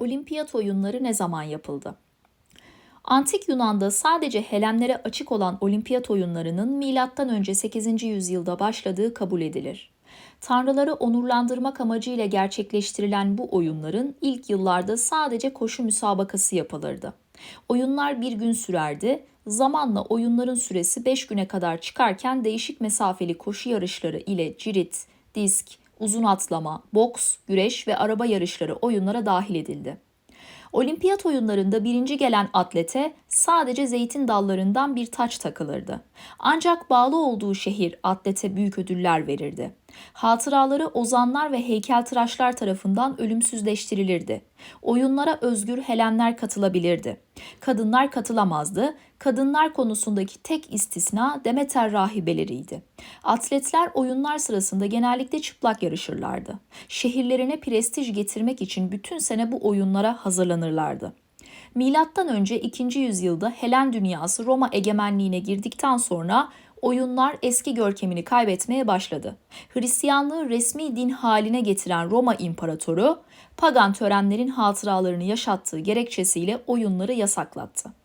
Olimpiyat oyunları ne zaman yapıldı? Antik Yunan'da sadece Helenlere açık olan olimpiyat oyunlarının M.Ö. 8. yüzyılda başladığı kabul edilir. Tanrıları onurlandırmak amacıyla gerçekleştirilen bu oyunların ilk yıllarda sadece koşu müsabakası yapılırdı. Oyunlar bir gün sürerdi, zamanla oyunların süresi 5 güne kadar çıkarken değişik mesafeli koşu yarışları ile cirit, disk, uzun atlama, boks, güreş ve araba yarışları oyunlara dahil edildi. Olimpiyat oyunlarında birinci gelen atlete sadece zeytin dallarından bir taç takılırdı. Ancak bağlı olduğu şehir atlete büyük ödüller verirdi. Hatıraları ozanlar ve heykeltıraşlar tarafından ölümsüzleştirilirdi. Oyunlara özgür Helenler katılabilirdi. Kadınlar katılamazdı. Kadınlar konusundaki tek istisna Demeter rahibeleriydi. Atletler oyunlar sırasında genellikle çıplak yarışırlardı. Şehirlerine prestij getirmek için bütün sene bu oyunlara hazırlanırlardı. Milattan önce 2. yüzyılda Helen dünyası Roma egemenliğine girdikten sonra oyunlar eski görkemini kaybetmeye başladı. Hristiyanlığı resmi din haline getiren Roma İmparatoru, pagan törenlerin hatıralarını yaşattığı gerekçesiyle oyunları yasaklattı.